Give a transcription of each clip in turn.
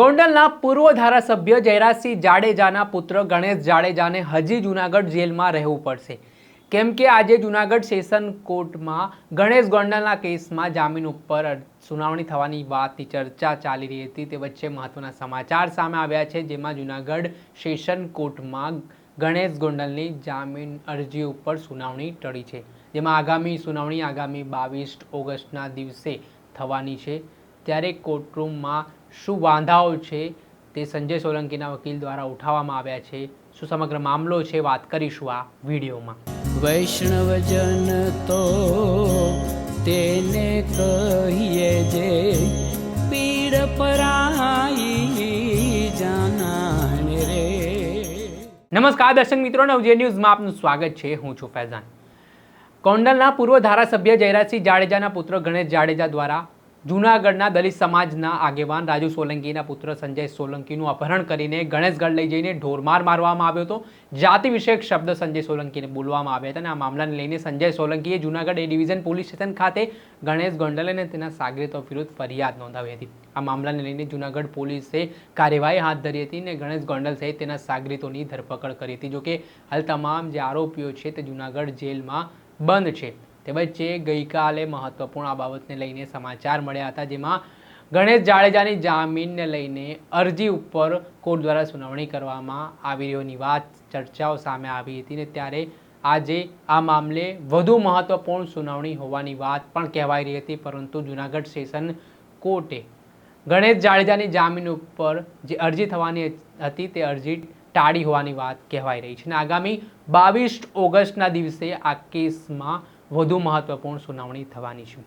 ગોંડલના પૂર્વ ધારાસભ્ય જયરાજસિંહ જાડેજાના પુત્ર ગણેશ જાડેજાને હજી જૂનાગઢ જેલમાં રહેવું પડશે. કેમ કે આજે જૂનાગઢ સેશન કોર્ટમાં ગણેશ ગોંડલના કેસમાં જામીન ઉપર સુનાવણી થવાની વાતની ચર્ચા ચાલી રહી હતી. તે વચ્ચે મહત્વના સમાચાર સામે આવ્યા છે, જેમાં જૂનાગઢ સેશન કોર્ટમાં ગણેશ ગોંડલની જામીન અરજી ઉપર સુનાવણી ટળી છે. જેમાં આગામી સુનાવણી આગામી બાવીસ ઓગસ્ટના દિવસે થવાની છે. ત્યારે કોર્ટરૂમમાં શું વાંધાઓ છે તે સંજય સોલંકીના વકીલ દ્વારા ઉઠાવવામાં આવ્યા છે? શું સમગ્ર મામલો છે? વાત કરીશું આ વિડીયોમાં. વૈષ્ણવજન તો તેને કહીએ જે પીડ પરાઈ જાનાને રે. નમસ્કાર દર્શક મિત્રો નવજે ન્યૂઝમાં આપનું સ્વાગત છે. હું છું ફૈઝાન. કોંડલના પૂર્વ ધારાસભ્ય જયરાજસિંહ જાડેજાના પુત્ર ગણેશ જાડેજા દ્વારા જૂનાગઢના દલિત સમાજના આગેવાન રાજુ સોલંકીના પુત્ર સંજય સોલંકીનું અપહરણ કરીને ગણેશગઢ લઈ જઈને ઢોરમાર મારવામાં આવ્યો હતો. જાતિ વિષયક શબ્દ સંજય સોલંકીને બોલવામાં આવ્યા હતા અને આ મામલાને લઈને સંજય સોલંકીએ Junagadh A division police station ખાતે ગણેશ ગોંડલ અને તેના સાગરીતો વિરુદ્ધ ફરિયાદ નોંધાવી હતી. આ મામલાને લઈને જૂનાગઢ પોલીસે કાર્યવાહી હાથ ધરી હતી અને ગણેશ ગોંડલ સહિત તેના સાગરીતોની ધરપકડ કરી હતી. જોકે હાલ તમામ જે આરોપીઓ છે તે જૂનાગઢ જેલમાં બંધ છે. તે વચ્ચે ગઈકાલે મહત્વપૂર્ણ આ બાબતને લઈને સમાચાર મળ્યા હતા, જેમાં ગણેશ જાડેજાની જામીનને લઈને અરજી ઉપર કોર્ટ દ્વારા સુનાવણી કરવામાં આવી રહ્યોની વાત, ચર્ચાઓ સામે આવી હતી ને ત્યારે આજે આ મામલે વધુ મહત્વપૂર્ણ સુનાવણી હોવાની વાત પણ કહેવાઈ રહી હતી, પરંતુ જૂનાગઢ સેશન કોર્ટે ગણેશ જાડેજાની જામીન ઉપર જે અરજી થવાની હતી તે અરજી ટાળી હોવાની વાત કહેવાઈ રહી છે. અને આગામી બાવીસ ઓગસ્ટના દિવસે આ કેસમાં વધુ મહત્વપૂર્ણ સુનાવણી થવાની છે.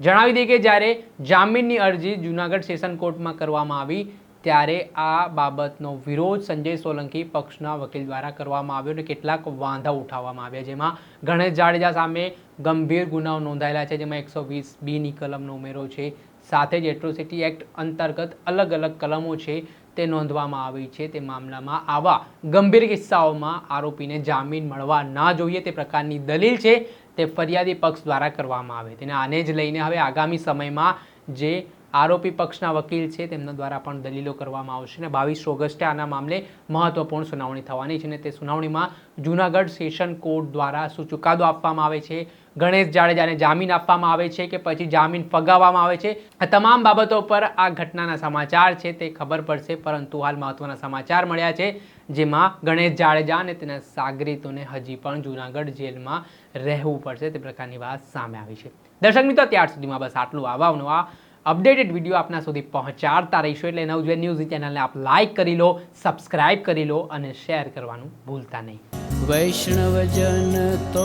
જણાવી દઈએ કે જ્યારે જામીનની અરજી જૂનાગઢ સેશન કોર્ટમાં કરવામાં આવી, ત્યારે આ બાબતનો વિરોધ સંજય સોલંકી પક્ષના વકીલ દ્વારા કરવામાં આવ્યો અને કેટલાક વાંધા ઉઠાવવામાં આવ્યા. જેમાં ગણેશ જાડેજા સામે ગંભીર ગુનાઓ નોંધાયેલા છે, જેમાં એકસો વીસ બીની કલમનો ઉમેરો છે. સાથે જ એટ્રોસિટી એક્ટ અંતર્ગત અલગ અલગ કલમો છે તે નોંધવામાં આવી છે. તે મામલામાં આવા ગંભીર કિસ્સાઓમાં આરોપીને જામીન મળવા ના જોઈએ તે પ્રકારની દલીલ છે. તે ફરિયાદી પક્ષ દ્વારા કરવામાં આવે. તેને આને જ લઈને હવે આગામી સમયમાં જે આરોપી પક્ષના વકીલ છે તેમના દ્વારા પણ દલીલો કરવામાં આવશે અને બાવીસ ઓગસ્ટે આના મામલે મહત્વપૂર્ણ સુનાવણી થવાની છે અને તે સુનાવણીમાં જૂનાગઢ સેશન કોર્ટ દ્વારા શું ચુકાદો આપવામાં આવે છે. ગણેશ જાડેજાને જામીન આપવામાં આવે છે કે પછી જામીન ફગાવવામાં આવે છે. આ તમામ બાબતો પર આ ઘટનાના સમાચાર છે તે ખબર પડશે, પરંતુ હાલ મહત્વના સમાચાર મળ્યા છે, જેમાં ગણેશ જાડેજા અને તેના સાગરીતોને હજી પણ જૂનાગઢ જેલમાં રહેવું પડશે તે પ્રકારની વાત સામે આવી છે. દર્શક મિત્રો, ત્યાર સુધીમાં બસ આટલું આવા નવા અપડેટેડ વીડિયો આપના સુધી પહોંચાડતા રહીશું એટલે નવજે ન્યૂઝ ચેનલને આપ લાઇક કરી લો, સબસ્ક્રાઇબ કરી લો અને શેર કરવાનું ભૂલતા નહીં. વૈષ્ણવજન તો